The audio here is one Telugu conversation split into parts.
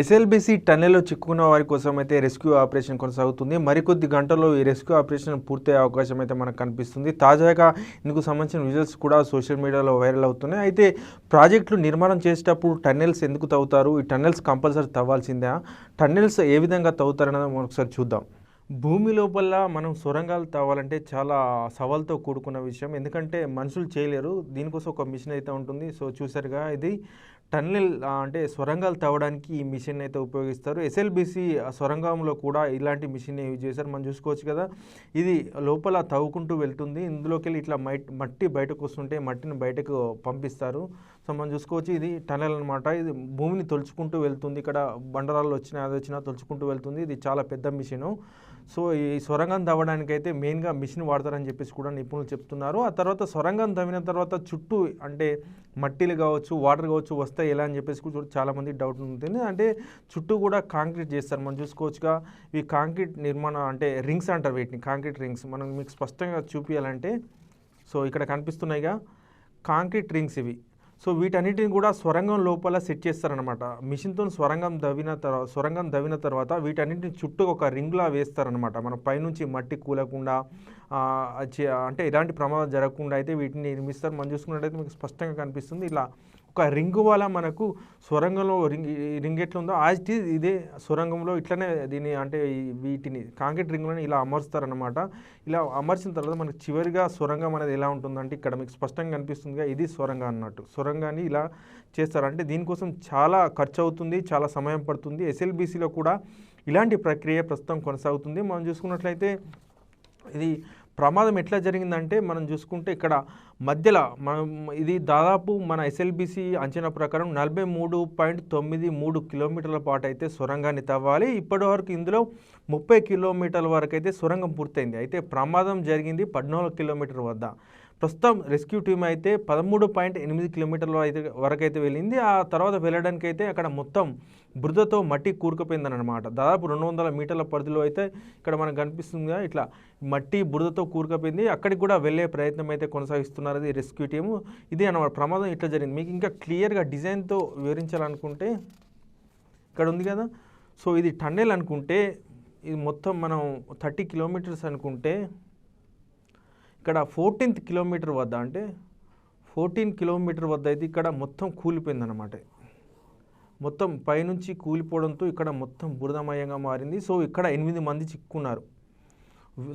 ఎస్ఎల్బిసి టన్నెల్లో చిక్కుకున్న వారి కోసం అయితే రెస్క్యూ ఆపరేషన్ కొనసాగుతుంది. మరికొద్ది గంటల్లో ఈ రెస్క్యూ ఆపరేషన్ పూర్తయ్యే అవకాశం అయితే మనకు కనిపిస్తుంది. తాజాగా ఇందుకు సంబంధించిన విజువల్స్ కూడా సోషల్ మీడియాలో వైరల్ అవుతున్నాయి. అయితే ప్రాజెక్టులు నిర్మాణం చేసేటప్పుడు టన్నెల్స్ ఎందుకు తవ్వుతారు? ఈ టన్నెల్స్ కంపల్సరీ తవ్వాల్సిందే. టన్నెల్స్ ఏ విధంగా తవ్వుతారన్నది మనం ఒకసారి చూద్దాం. భూమి లోపల మనం సొరంగాలు తవ్వాలంటే చాలా సవాల్తో కూడుకున్న విషయం. ఎందుకంటే మనుషులు చేయలేరు. దీనికోసం ఒక మిషన్ అయితే ఉంటుంది. సో చూసారుగా ఇది. టన్నెల్ అంటే సొరంగాలు తవ్వడానికి ఈ మిషన్ అయితే ఉపయోగిస్తారు. ఎస్ఎల్బిసి సొరంగంలో కూడా ఇలాంటి మిషన్ యూజ్ చేశారు. మనం చూసుకోవచ్చు కదా ఇది లోపల తవ్వుకుంటూ వెళ్తుంది. ఇందులోకి వెళ్ళి ఇట్లా మట్టి బయటకు వస్తుంటే మట్టిని బయటకు పంపిస్తారు. సో మనం చూసుకోవచ్చు ఇది టనెల్ అనమాట ఇది భూమిని తొలుచుకుంటూ వెళ్తుంది. ఇక్కడ బండరాలు వచ్చినా అది వచ్చినా తొలుచుకుంటూ వెళ్తుంది. ఇది చాలా పెద్ద మిషను. సో ఈ సొరంగం తవ్వడానికి అయితే మెయిన్గా మిషన్ వాడతారని చెప్పేసి కూడా నిపుణులు చెప్తున్నారు. ఆ తర్వాత సొరంగం తవ్విన తర్వాత చుట్టూ అంటే మట్టిలు కావచ్చు వాటర్ కావచ్చు వస్తాయి ఎలా అని చెప్పేసి కూడా చాలామంది డౌట్ ఉంటుంది. అంటే చుట్టూ కూడా కాంక్రీట్ చేస్తారు. మనం చూసుకోవచ్చుగా ఈ కాంక్రీట్ నిర్మాణం అంటే రింగ్స్ అంటారు వీటిని కాంక్రీట్ రింగ్స్. మనం మీకు స్పష్టంగా చూపించాలంటే సో ఇక్కడ కనిపిస్తున్నాయిగా కాంక్రీట్ రింగ్స్ ఇవి. సో వీటన్నిటిని కూడా స్వరంగం లోపల సెట్ చేస్తారనమాట మిషన్తో స్వరంగం దవ్విన తర్వాత స్వరంగం దవ్విన తర్వాత వీటన్నిటిని చుట్టూ ఒక రింగ్లా వేస్తారనమాట మన పైనుంచి మట్టి కూలకుండా చే- అంటే ఎలాంటి ప్రమాదం జరగకుండా అయితే వీటిని నిర్మిస్తారు. మనం చూసుకున్నట్టయితే మీకు స్పష్టంగా కనిపిస్తుంది. ఇలా ఒక రింగు వల్ల మనకు సొరంగంలో రింగ్ రింగ్ ఎట్లా ఉందో యాజ్ ఇదే సొరంగంలో ఇట్లనే దీన్ని అంటే వీటిని కాంక్రీట్ రింగ్లను ఇలా అమరుస్తారనమాట ఇలా అమర్చిన తర్వాత మనకి చివరిగా సొరంగం అనేది ఎలా ఉంటుందంటే ఇక్కడ మీకు స్పష్టంగా కనిపిస్తుందిగా ఇది సొరంగం అన్నట్టు. సొరంగాన్ని ఇలా చేస్తారంటే దీనికోసం చాలా ఖర్చు అవుతుంది చాలా సమయం పడుతుంది. ఎస్ఎల్బీసీలో కూడా ఇలాంటి ప్రక్రియ ప్రస్తుతం కొనసాగుతుంది. మనం చూసుకున్నట్లయితే ఇది ప్రమాదం ఎట్లా జరిగిందంటే మనం చూసుకుంటే ఇక్కడ మధ్యలో మనం ఇది దాదాపు మన ఎస్ఎల్బిసి అంచనా ప్రకారం నలభై మూడు పాయింట్ తొమ్మిది మూడు కిలోమీటర్ల పాటు అయితే సొరంగాన్ని తవ్వాలి. ఇప్పటివరకు ఇందులో ముప్పై కిలోమీటర్ల వరకు అయితే సొరంగం పూర్తయింది. అయితే ప్రమాదం జరిగింది పద్నాలుగు కిలోమీటర్ వద్ద. ప్రస్తుతం రెస్క్యూ టీం అయితే పదమూడు పాయింట్ ఎనిమిది కిలోమీటర్ల అయితే వరకు అయితే వెళ్ళింది. ఆ తర్వాత వెళ్ళడానికి అయితే అక్కడ మొత్తం బురదతో మట్టి కూరుకుపోయిందని అనమాట దాదాపు రెండు వందల మీటర్ల పరిధిలో అయితే ఇక్కడ మనకు కనిపిస్తుంది కదా ఇట్లా మట్టి బురదతో కూరుకుపోయింది. అక్కడికి కూడా వెళ్ళే ప్రయత్నం అయితే కొనసాగిస్తున్నారు ఇది రెస్క్యూ టీము. ఇది అన్నమాట ప్రమాదం ఇట్లా జరిగింది. మీకు ఇంకా క్లియర్గా డిజైన్తో వివరించాలనుకుంటే ఇక్కడ ఉంది కదా. సో ఇది టన్నెల్ అనుకుంటే ఇది మొత్తం మనం థర్టీ కిలోమీటర్స్ అనుకుంటే ఇక్కడ ఫోర్టీన్త్ కిలోమీటర్ వద్ద అంటే ఫోర్టీన్ కిలోమీటర్ వద్ద అయితే ఇక్కడ మొత్తం కూలిపోయిందనమాట మొత్తం పైనుంచి కూలిపోవడంతో ఇక్కడ మొత్తం బురదమయంగా మారింది. సో ఇక్కడ ఎనిమిది మంది చిక్కున్నారు.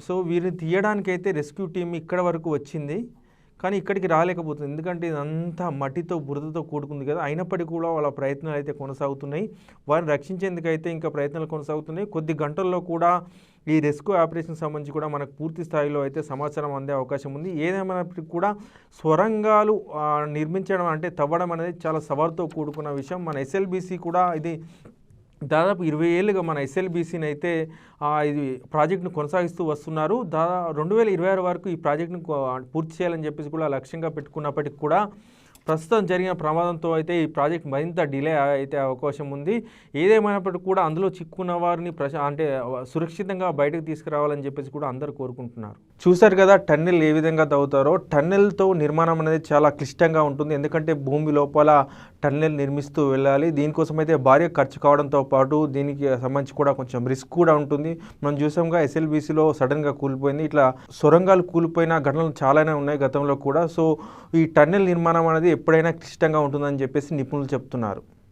సో వీరిని తీయడానికి అయితే రెస్క్యూ టీం ఇక్కడ వరకు వచ్చింది. కానీ ఇక్కడికి రాలేకపోతుంది. ఎందుకంటే ఇదంతా మట్టితో బురదతో కూడుకుంది కదా. అయినప్పటికీ కూడా వాళ్ళ ప్రయత్నాలు అయితే కొనసాగుతున్నాయి. వారిని రక్షించేందుకైతే ఇంకా ప్రయత్నాలు కొనసాగుతున్నాయి. కొద్ది గంటల్లో కూడా ఈ రెస్క్యూ ఆపరేషన్ సంబంధించి కూడా మనకు పూర్తి స్థాయిలో అయితే సమాచారం అందే అవకాశం ఉంది. ఏదేమైనప్పటికీ కూడా స్వరంగాలు నిర్మించడం అంటే తవ్వడం అనేది చాలా సవాలుతో కూడుకున్న విషయం. మన ఎస్ఎల్బిసి కూడా ఇది దాదాపు ఇరవై ఏళ్ళుగా మన ఎస్ఎల్బీసీని అయితే ఇది ప్రాజెక్ట్ను కొనసాగిస్తూ వస్తున్నారు. దాదా రెండు వేల ఇరవై ఆరు వరకు ఈ ప్రాజెక్ట్ను పూర్తి చేయాలని చెప్పేసి కూడా లక్ష్యంగా పెట్టుకున్నప్పటికీ కూడా ప్రస్తుతం జరిగిన ప్రమాదంతో అయితే ఈ ప్రాజెక్ట్ మరింత డిలే అయితే అవకాశం ఉంది. ఏదేమైనప్పటికీ కూడా అందులో చిక్కున్న వారిని ప్రశా అంటే సురక్షితంగా బయటకు తీసుకురావాలని చెప్పేసి కూడా అందరూ కోరుకుంటున్నారు. చూశారు కదా టన్నెల్ ఏ విధంగా తవ్వుతారో. టన్నెల్తో నిర్మాణం అనేది చాలా క్లిష్టంగా ఉంటుంది. ఎందుకంటే భూమి లోపల టన్నెల్ నిర్మిస్తూ వెళ్ళాలి. దీనికోసం అయితే భారీ ఖర్చు కావడంతో పాటు దీనికి సంబంధించి కూడా కొంచెం రిస్క్ కూడా ఉంటుంది. మనం చూసాంగా ఎస్ఎల్బీసీలో సడన్గా కూలిపోయింది. ఇట్లా సొరంగాలు కూలిపోయిన ఘటనలు చాలానే ఉన్నాయి గతంలో కూడా. సో ఈ టన్నెల్ నిర్మాణం అనేది ఎప్పుడైనా క్లిష్టంగా ఉంటుందని చెప్పేసి నిపుణులు చెప్తున్నారు.